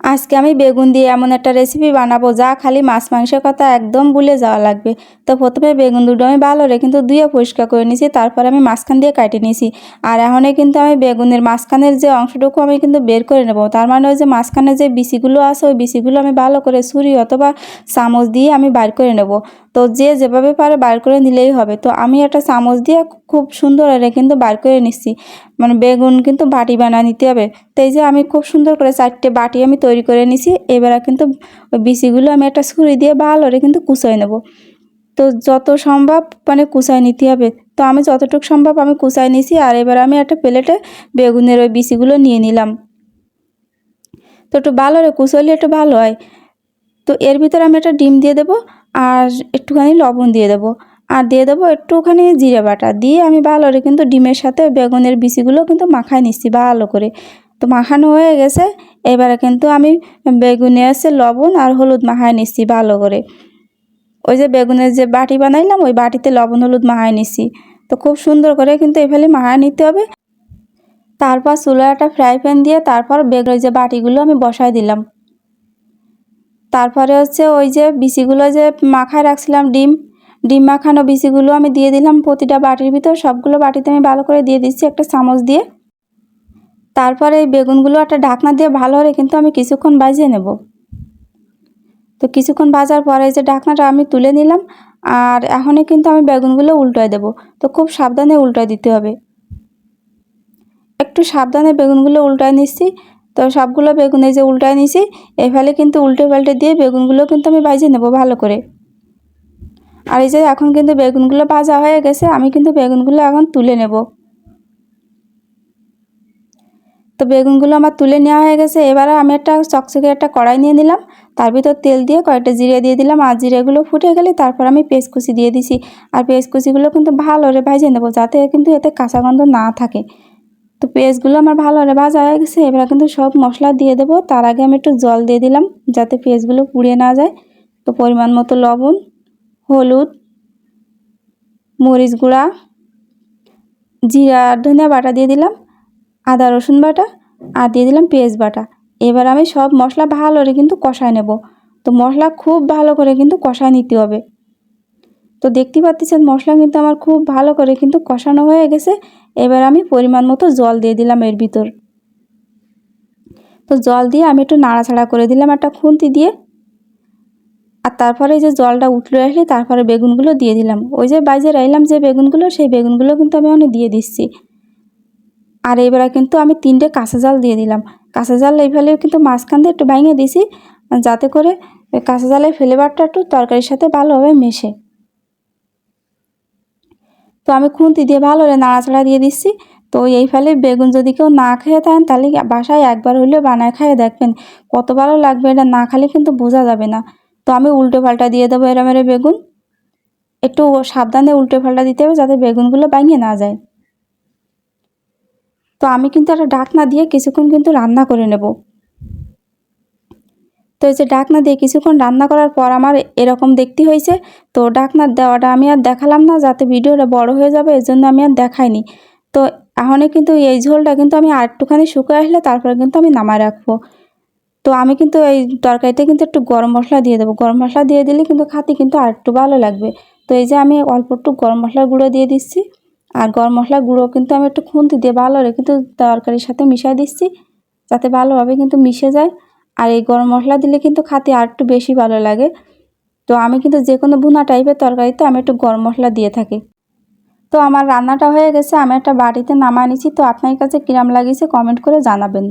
আজকে আমি বেগুন দিয়ে এমন একটা রেসিপি বানাবো যা খালি মাছ মাংসের কথা একদম ভুলে যাওয়া লাগবে। তো প্রথমে বেগুন দুটো আমি ভালো রে কিন্তু ধুয়ে পরিষ্কার করে নিয়েছি, তারপর আমি মাঝখান দিয়ে কাটে নিয়েছি। আর এখনই কিন্তু আমি বেগুনের মাঝখানের যে অংশটুকু আমি কিন্তু বের করে নেব, তার মানে ওই যে মাঝখানে যে বিচিগুলো আছে, ওই বিচিগুলো আমি ভালো করে ছুরি অথবা চামচ দিয়ে আমি বার করে নেব। তো যে যেভাবে পারে বার করে নিলেই হবে। তো আমি একটা চামচ দিয়ে খুব সুন্দর করে কিন্তু বার করে নিচ্ছি। মানে বেগুন কিন্তু বাটি বানা নিতে হবে। তো এই যে আমি খুব সুন্দর করে চারটে বাটি আমি তৈরি করে নিছি। এবারে কিন্তু ওই বিচিগুলো আমি একটা ছুরি দিয়ে ভালো করে কিন্তু কুচাই নেব। তো যত সম্ভব মানে কুচাই নিতে হবে। তো আমি যতটুকু সম্ভব আমি কুচাই নিছি আর এবার আমি একটা প্লেটে বেগুনের ওই বিচিগুলো নিয়ে নিলাম। তো একটু ভালো কুচাইলে একটু ভালো হয়। তো এর ভিতরে আমি একটা ডিম দিয়ে দেবো আর একটুখানি লবণ দিয়ে দেবো। আর দিয়ে দেবো একটুখানি জিরে বাটা। দিয়ে আমি ভালো করে কিন্তু ডিমের সাথে বেগুনের বিচিগুলো কিন্তু মাখায় নিচ্ছি ভালো করে। তো মাখানো হয়ে গেছে। এবারে কিন্তু আমি বেগুনে আছে লবণ আর হলুদ মাখায় নিচ্ছি ভালো করে। ওই যে বেগুনের যে বাটি বানাইলাম, ওই বাটিতে লবণ হলুদ মাখায় নিচ্ছি। তো খুব সুন্দর করে কিন্তু এভাবে মাখায় নিতে হবে। তারপর চুলা একটা ফ্রাই প্যান দিয়ে তারপর বেগুনের যে বাটিগুলো আমি বসাই দিলাম। তারপরে হচ্ছে ওই যে বিচিগুলো যে মাখায় রাখছিলাম ডিম ডিম মাখানো বিচিগুলো আমি দিয়ে দিলাম প্রতিটা বাটির ভিতর। সবগুলো বাটিতে আমি ভালো করে দিয়ে দিচ্ছি একটা চামচ দিয়ে। তারপরে এই বেগুনগুলো একটা ঢাকনা দিয়ে ভালো করে কিন্তু আমি কিছুক্ষণ বাজিয়ে নেব। তো কিছুক্ষণ ভাজার পরে যে ঢাকনাটা আমি তুলে নিলাম, আর এখনই কিন্তু আমি বেগুনগুলো উল্টায় দেব। তো খুব সাবধানে উল্টায় দিতে হবে। একটু সাবধানে বেগুনগুলো উল্টায় নিচ্ছি। তো সবগুলো বেগুন এই যে উল্টায় নিছি এই ফেলে কিন্তু উল্টে পাল্টে দিয়ে বেগুনগুলো কিন্তু আমি বাজিয়ে নেব ভালো করে। আর এই যে এখন কিন্তু বেগুনগুলো ভাজা হয়ে গেছে, আমি কিন্তু বেগুনগুলো এখন তুলে নেব। তো বেগুনগুলো আমার তুলে নেওয়া হয়ে গেছে, এবারে আমি একটা চকচকে একটা কড়াই নিয়ে নিলাম, তার ভিতর তেল দিয়ে কয়েকটা জিরে দিয়ে দিলাম, আর জিরেগুলো ফুটে গেলে তারপর আমি পেঁয়াজ কুচি দিয়ে দিছি। আর পেঁয়াজ কুচিগুলো কিন্তু ভালো করে ভাজিয়ে নেব, যাতে কিন্তু এতে কাঁচা গন্ধ না থাকে। তো পেঁয়াজগুলো আমার ভালো করে ভাজা হয়ে গেছে, এবার কিন্তু সব মশলা দিয়ে দেবো, তার আগে আমি একটু জল দিয়ে দিলাম, যাতে পেঁয়াজগুলো পুড়িয়ে না যায়। তো পরিমাণ মতো লবণ হলুদ, মরিচ গুঁড়া, জিরা ধনিয়া বাটা দিয়ে দিলাম, আদা রসুন বাটা আর দিয়ে দিলাম পেঁয়াজ বাটা। এবার আমি সব মশলা ভালো করে কিন্তু কষায় নেব। তো মশলা খুব ভালো করে কিন্তু কষায় নিতে হবে। তো দেখতে পাচ্ছেন মশলা কিন্তু আমার খুব ভালো করে কিন্তু কষানো হয়ে গেছে। এবার আমি পরিমাণ মতো জল দিয়ে দিলাম এর ভিতর। তো জল দিয়ে আমি একটু নাড়াচাড়া করে দিলাম একটা খুন্তি দিয়ে। আর তারপরে যে জলটা উঠলে আসলে তারপরে বেগুনগুলো দিয়ে দিলাম। ওই যে বাইজে রাইলাম যে বেগুনগুলো, সেই বেগুনগুলো কিন্তু আমি অনেক দিয়ে দিচ্ছি। আর এবারে কিন্তু আমি তিনটে কাঁচা জাল দিয়ে দিলাম। কাঁচা জাল এইভাবে কিন্তু মাঝখান দিয়ে একটু ভেঙে দিছি, যাতে করে কাঁচা জালের ফ্লেভারটা একটু তরকারির সাথে ভালোভাবে মেশে। তো আমি খুন্তি দিয়ে ভালো করে নাড়াচাড়া দিয়ে দিচ্ছি। তো এই ফলে বেগুন যদি কেউ না খেয়ে থাকেন, তাহলে বাসায় একবার হলেও বানায় খাইয়ে দেখবেন। কত ভালো লাগবে এটা না খালে কিন্তু বোঝা যাবে না। তো আমি উল্টো পাল্টা দিয়ে দেবো এরম মেরে বেগুন। একটু সাবধানে উল্টো পাল্টা দিতে হবে যাতে বেগুনগুলো ভাঙিয়ে না যায়। তো আমি কিন্তু একটা ডাকনা দিয়ে কিছুক্ষণ কিন্তু রান্না করে নেব। তো এই যে ডাকনা দিয়ে কিছুক্ষণ রান্না করার পর আমার এরকম দেখতে হয়েছে। তো ডাকনার দেওয়াটা আমি আর দেখালাম না, যাতে ভিডিওটা বড় হয়ে যাবে, এর জন্য আমি আর দেখাইনি। তো এখনই কিন্তু এই ঝোলটা কিন্তু আমি আর একটুখানি শুকিয়ে আসলে তারপরে কিন্তু আমি নামায় রাখব। তো আমি কিন্তু এই তরকারিতে কিন্তু একটু গরম মশলা দিয়ে দেবো। গরম মশলা দিয়ে দিলে কিন্তু খাতে কিন্তু আর একটু ভালো লাগবে। তো এই যে আমি অল্প একটু গরম মশলার গুঁড়ো দিয়ে দিচ্ছি। আর গরম মশলার গুঁড়ো কিন্তু আমি একটু খুন্তি দিয়ে ভালো কিন্তু তরকারির সাথে মিশিয়ে দিচ্ছি। যাতে ভালোভাবে কিন্তু মিশে যায়। আর এই গরম মশলা দিলে কিন্তু খাতে আর একটু বেশি ভালো লাগে। তো আমি কিন্তু যে কোনো ভুনা টাইপের তরকারিতে আমি একটু গরম মশলা দিয়ে থাকি। তো আমার রান্নাটা হয়ে গেছে। আমি একটা বাড়িতে নামায় নিচ্ছি তো আপনার কাছে কিরাম লাগিয়েছে কমেন্ট করে জানাবেন।